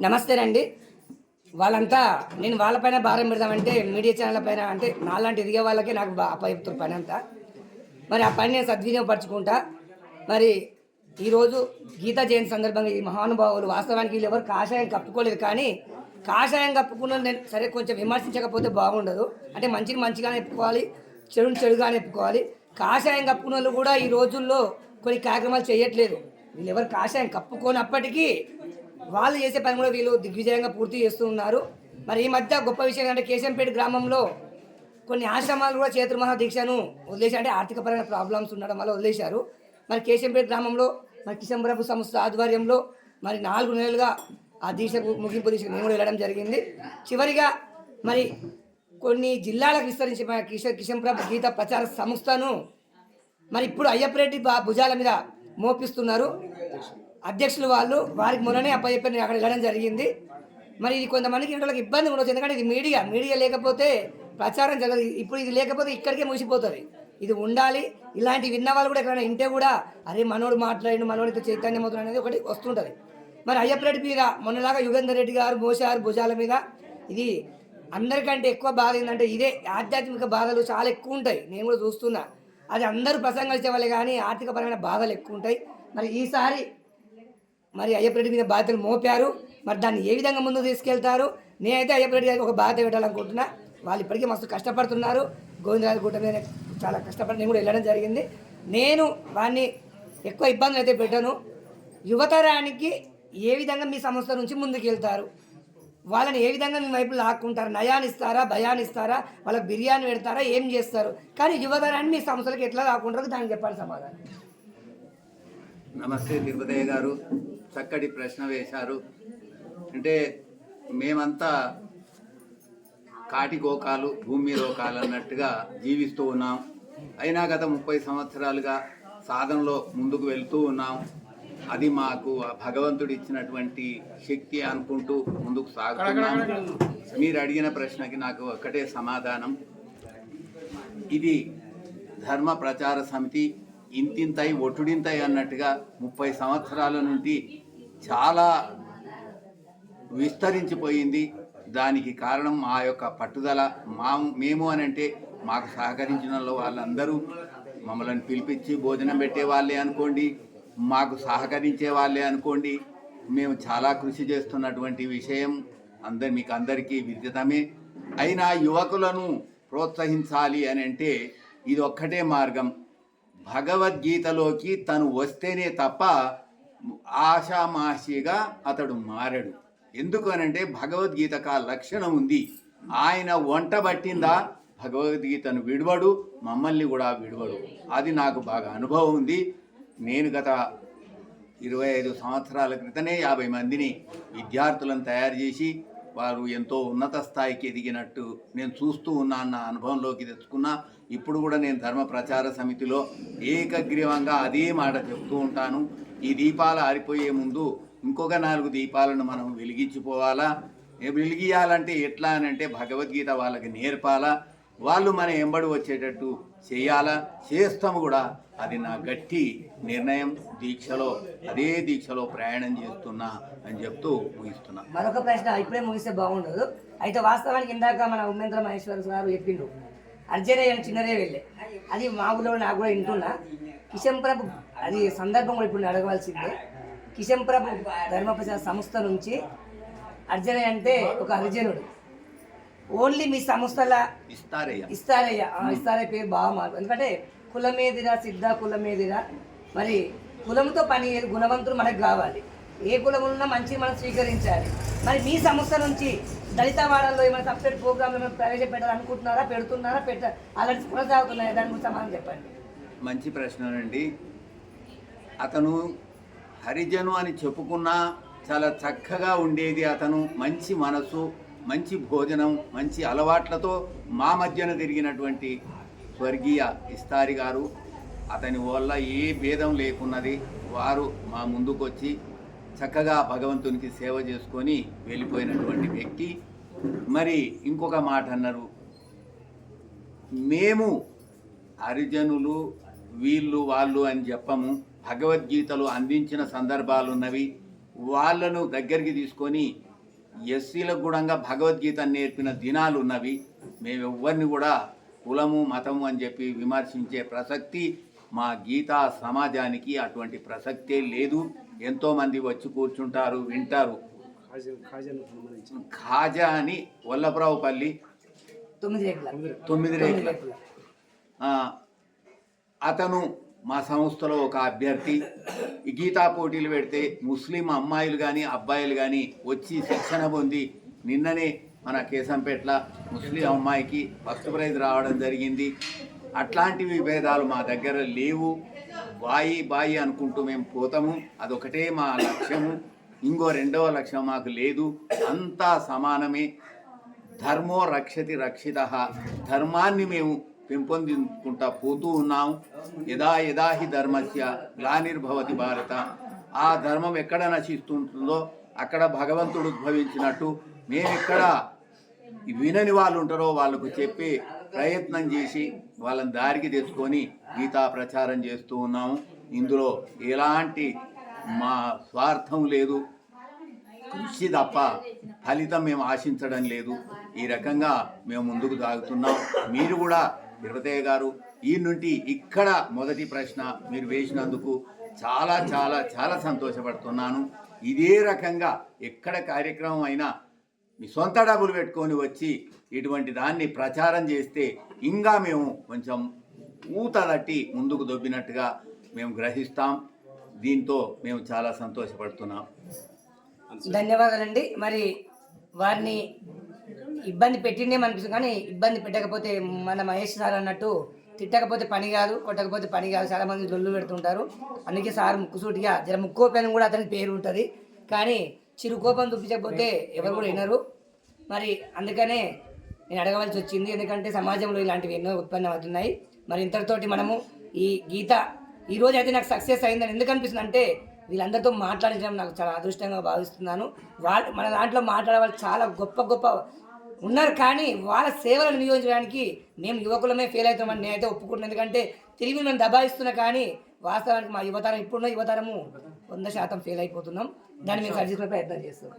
నమస్తేనండి వాళ్ళంతా నేను వాళ్ళపైన భారం పెడదామంటే మీడియా ఛానళ్ళ పైన అంటే నాలాంటి ఎదిగే వాళ్ళకే నాకు బా- పని అంతా మరి ఆ పని నేను సద్వినియోగపరచుకుంటా. మరి ఈరోజు గీతా జయంతి సందర్భంగా ఈ మహానుభావులు వాస్తవానికి వీళ్ళు ఎవరు కాషాయం కప్పుకోలేదు కానీ కాషాయం కప్పుకున్న నేను సరే కొంచెం విమర్శించకపోతే బాగుండదు. అంటే మంచిని మంచిగానే చెప్పుకోవాలి చెడుని చెడుగానే చెప్పుకోవాలి. కాషాయం కప్పుకున్న వాళ్ళు కూడా ఈ రోజుల్లో కొన్ని కార్యక్రమాలు చేయట్లేదు. వీళ్ళు ఎవరు కాషాయం కప్పుకోనప్పటికీ వాళ్ళు చేసే పని కూడా వీళ్ళు దిగ్విజయంగా పూర్తి చేస్తూ ఉన్నారు. మరి ఈ మధ్య గొప్ప విషయం ఏంటంటే కేశంపేట గ్రామంలో కొన్ని ఆశ్రమాలు కూడా చేతుర్మహా దీక్షను వదిలేసి అంటే ఆర్థికపరమైన ప్రాబ్లమ్స్ ఉండడం వల్ల వదిలేశారు. మరి కేశంపేట గ్రామంలో మరి కిషన్ ప్రభు సంస్థ ఆధ్వర్యంలో మరి నాలుగు నెలలుగా ఆ దీక్షకు ముగింపు దీక్షకు నేను కూడా వెళ్ళడం జరిగింది. చివరిగా మరి కొన్ని జిల్లాలకు విస్తరించి మన కిషన్ కిషన్ ప్రభు గీత ప్రచార సంస్థను మరి ఇప్పుడు అయ్యప్పరెడ్డి బా భుజాల మీద మోపిస్తున్నారు. అధ్యక్షులు వాళ్ళు వారికి మొన్ననే అప్పచెప్పి నేను అక్కడ వెళ్ళడం జరిగింది. మరి ఇది కొంతమందికి ఇంట్లో ఇబ్బంది ఉండొచ్చు. ఎందుకంటే ఇది మీడియా మీడియా లేకపోతే ప్రచారం జరగదు. ఇప్పుడు ఇది లేకపోతే ఇక్కడికే ముగిసిపోతుంది. ఇది ఉండాలి. ఇలాంటివి విన్న వాళ్ళు కూడా ఎక్కడైనా ఇంటే కూడా అరే మనోడు మాట్లాడి మనోడితో చైతన్యం అవుతుంది అనేది ఒకటి వస్తుంటుంది. మరి అయ్యప్పరెడ్డి మీద మొన్నలాగా యుగేందర్ రెడ్డి గారు మోసారు భుజాల మీద. ఇది అందరికంటే ఎక్కువ బాధ ఏంటంటే ఇదే ఆధ్యాత్మిక బాధలు చాలా ఎక్కువ ఉంటాయి. నేను కూడా చూస్తున్నా. అది అందరూ ప్రసంగాలు ఇచ్చేవాళ్ళే కానీ ఆర్థికపరమైన బాధలు ఎక్కువ ఉంటాయి. మరి ఈసారి మరి అయ్యప్పరెడ్డి మీద బాధ్యతలు మోపారు. మరి దాన్ని ఏ విధంగా ముందుకు తీసుకెళ్తారు? నేనైతే అయ్యప్పరెడ్డి గారికి ఒక బాధ్యత పెట్టాలనుకుంటున్నా. వాళ్ళు ఇప్పటికీ మస్తు కష్టపడుతున్నారు. గోవిందరాజు గుట్ట మీద చాలా కష్టపడి నేను కూడా వెళ్ళడం జరిగింది. నేను వాడిని ఎక్కువ ఇబ్బందులు అయితే పెట్టాను. యువతరానికి ఏ విధంగా మీ సంస్థ నుంచి ముందుకు వెళ్తారు? వాళ్ళని ఏ విధంగా మీ వైపు లాక్కుంటారు? నయాన్ని ఇస్తారా? భయాన్ని ఇస్తారా? వాళ్ళకి బిర్యానీ పెడతారా? ఏం చేస్తారు? కానీ యువతరాన్ని మీ సంస్థలకు ఎట్లా లాక్కుంటారు? దానికి చెప్పాలి సమాధానం. నమస్తే తిరుపతయ్య గారు. చక్కటి ప్రశ్న వేశారు. అంటే మేమంతా కాటికోకాలు భూమి రోకాలు అన్నట్టుగా జీవిస్తూ ఉన్నాం. అయినా గత ముప్పై సంవత్సరాలుగా సాధనలో ముందుకు వెళ్తూ ఉన్నాం. అది మాకు ఆ భగవంతుడు ఇచ్చినటువంటి శక్తి అనుకుంటూ ముందుకు సాగుతున్నాం. మీరు అడిగిన ప్రశ్నకి నాకు ఒక్కటే సమాధానం. ఇది ధర్మ ప్రచార సమితి. ఇంతింతై ఒటుడింతై అన్నట్టుగా ముప్పై సంవత్సరాల నుండి చాలా విస్తరించిపోయింది. దానికి కారణం మా యొక్క పట్టుదల మా మేము అని అంటే మాకు సహకరించిన వాళ్ళందరూ మమ్మల్ని పిలిపించి భోజనం పెట్టే వాళ్ళే అనుకోండి మాకు సహకరించే వాళ్ళే అనుకోండి మేము చాలా కృషి చేస్తున్నటువంటి విషయం అందరి మీకు అందరికీ విదితమే. అయినా యువకులను ప్రోత్సహించాలి అని అంటే ఇది ఒక్కటే మార్గం. భగవద్గీతలోకి తను వస్తేనే తప్ప ఆషామాషిగా అతడు మారడు. ఎందుకు అనంటే భగవద్గీతకు ఆ లక్షణం ఉంది. ఆయన వంట పట్టిందా? భగవద్గీతను విడవడు మమ్మల్ని కూడా విడవడు. అది నాకు బాగా అనుభవం ఉంది. నేను గత ఇరవై ఐదు సంవత్సరాల క్రితమే యాభై మందిని విద్యార్థులను తయారు చేసి వారు ఎంతో ఉన్నత స్థాయికి ఎదిగినట్టు నేను చూస్తూ ఉన్నాను నా అనుభవంలోకి తెచ్చుకున్నా. ఇప్పుడు కూడా నేను ధర్మ ప్రచార సమితిలో ఏకగ్రీవంగా అదే మాట చెప్తూ ఉంటాను. ఈ దీపాలు ఆరిపోయే ముందు ఇంకొక నాలుగు దీపాలను మనం వెలిగించిపోవాలా వెలిగియాలంటే ఎట్లా అని అంటే భగవద్గీత వాళ్ళకి నేర్పాలా? వాళ్ళు మన ఎంబడి వచ్చేటట్టు చేయాలా? చేస్తాము కూడా. అది నా గట్టి నిర్ణయం దీక్షలో అదే దీక్షలో ప్రయాణం చేస్తున్నా అని చెప్తూ ముగిస్తున్నా. మరొక ప్రశ్న ఇప్పుడే ముగిస్తే బాగుండదు. అయితే వాస్తవానికి ఇందాక మన ఉమేంద్ర మహేశ్వర గారు చెప్పిండు. అర్జునయ్య అని వెళ్ళే. అది మా ఊళ్ళో నాకు కూడా వింటున్నా. కిషన్ ప్రభు అది సందర్భం కూడా ఇప్పుడు అడగవలసిందే. కిషన్ ప్రభు ధర్మ సంస్థ నుంచి అర్జునయ్య అంటే ఒక హరిజనుడు. ఓన్లీ మీ సంస్థల ఇస్తారయ్యా. ఇస్తారయ్య. పేరు బాగా మార్పు ఎందుకంటే కులమేదిరా సిద్ధ కులమేదిరా. మరి కులంతో పని గుణవంతులు మనకు కావాలి. ఏ కులం ఉన్నా మంచి మనం స్వీకరించాలి. మరి మీ సంస్థ నుంచి దళిత వాడల్లో ఏమైనా సపరేట్ ప్రోగ్రామ్ ఏమైనా ప్రవేశపెట్టాలనుకుంటున్నారా పెడుతున్నారా పెట్ట అలాంటి కొనసాగుతున్నాయా? దాని గురించి సమాధానం చెప్పండి. మంచి ప్రశ్ననండి అతను హరిజను అని చెప్పుకున్నా చాలా చక్కగా ఉండేది అతను. మంచి మనసు. మంచి భోజనం మంచి అలవాట్లతో మా మధ్యన తిరిగినటువంటి స్వర్గీయ ఇస్తారి గారు అతని వల్ల ఏ భేదం లేకున్నది వారు మా ముందుకొచ్చి చక్కగా భగవంతునికి సేవ చేసుకొని వెళ్ళిపోయినటువంటి వ్యక్తి. మరి ఇంకొక మాట అన్నారు. మేము హరిజనులు వీళ్ళు వాళ్ళు అని చెప్పము. భగవద్గీతలు అందించిన సందర్భాలున్నవి. వాళ్ళను దగ్గరికి తీసుకొని ఎస్సీలకు కూడా భగవద్గీత నేర్పిన దినాలు ఉన్నవి. మేము ఎవరిని కూడా కులము మతము అని చెప్పి విమర్శించే ప్రసక్తి మా గీతా సమాజానికి అటువంటి ప్రసక్తే లేదు. ఎంతోమంది వచ్చి కూర్చుంటారు వింటారు. ఖాజా అని వల్లభరావుపల్లి తొమ్మిది రేట్ల తొమ్మిది రేట్ల ఆ, అతను మా సంస్థలో ఒక అభ్యర్థి. గీతా పోటీలు పెడితే ముస్లిం అమ్మాయిలు కానీ అబ్బాయిలు కానీ వచ్చి శిక్షణ పొంది నిన్ననే మన కేశంపేట్ల ముస్లిం అమ్మాయికి ఫస్ట్ ప్రైజ్ రావడం జరిగింది. అట్లాంటి విభేదాలు మా దగ్గర లేవు. బాయి బాయి అనుకుంటూ మేము పోతాము. అదొకటే మా లక్ష్యము. ఇంకో రెండవ లక్ష్యం మాకు లేదు. అంతా సమానమే. ధర్మో రక్షతి రక్షిత. ధర్మాన్ని మేము పెంపొందించుకుంటా పోతూ ఉన్నాం. యదా యదా హి ధర్మస్య గ్లానిర్భవతి భారత. ఆ ధర్మం ఎక్కడ నశిస్తుంటుందో అక్కడ భగవంతుడు ఉద్భవించినట్టు మేము ఎక్కడ వినని వాళ్ళు ఉంటారో వాళ్ళకు చెప్పి ప్రయత్నం చేసి వాళ్ళని దారికి తెచ్చుకొని గీతా ప్రచారం చేస్తూ ఉన్నాము. ఇందులో ఎలాంటి మా స్వార్థం లేదు. కృషి తప్ప ఫలితం మేము ఆశించడం లేదు. ఈ రకంగా మేము ముందుకు సాగుతున్నాం. మీరు కూడా తిరుపతయ్య గారు ఈ నుండి ఇక్కడ మొదటి ప్రశ్న మీరు వేసినందుకు చాలా చాలా చాలా సంతోషపడుతున్నాను. ఇదే రకంగా ఎక్కడ కార్యక్రమం అయినా మీ సొంత డబ్బులు పెట్టుకొని వచ్చి ఇటువంటి దాన్ని ప్రచారం చేస్తే ఇంకా మేము కొంచెం ఊత తట్టి ముందుకు దొబ్బినట్టుగా మేము గ్రహిస్తాం. దీంతో మేము చాలా సంతోషపడుతున్నాం. ధన్యవాదాలండి. మరి వారిని ఇబ్బంది పెట్టిందేమో అనిపిస్తుంది కానీ ఇబ్బంది పెట్టకపోతే మన మహేష్ సార్ అన్నట్టు తిట్టకపోతే పని కాదు కొట్టకపోతే పని కాదు చాలా మంది లొల్లు పెడుతుంటారు. అందుకే సార్ ముక్కుసూటిగా జర ముక్కోపైన కూడా అతని పేరు ఉంటుంది. కానీ చిరు కోపం చూపించకపోతే ఎవరు కూడా వినరు. మరి అందుకనే నేను అడగవలసి వచ్చింది ఎందుకంటే సమాజంలో ఇలాంటివి ఎన్నో ఉత్పన్నం అవుతున్నాయి. మరి ఇంతటితోటి మనము ఈ గీత ఈరోజు అయితే నాకు సక్సెస్ అయిందని ఎందుకు అనిపిస్తుంది అంటే వీళ్ళందరితో మాట్లాడించడం నాకు చాలా అదృష్టంగా భావిస్తున్నాను. వాళ్ళు మన దాంట్లో మాట్లాడే వాళ్ళు చాలా గొప్ప గొప్ప ఉన్నారు కానీ వాళ్ళ సేవలను వినియోగించడానికి మేము యువకులమే ఫెయిల్ అవుతామని నేనైతే ఒప్పుకుంటున్నాను ఎందుకంటే తిరిగి మేము దబాయిస్తున్నా కానీ వాస్తవానికి మా యువతరం ఇప్పుడున్న యువతరము వంద శాతం ఫెయిల్ అయిపోతున్నాం. దాన్ని మేము సరిచేసుకునే ప్రయత్నం చేస్తున్నాం.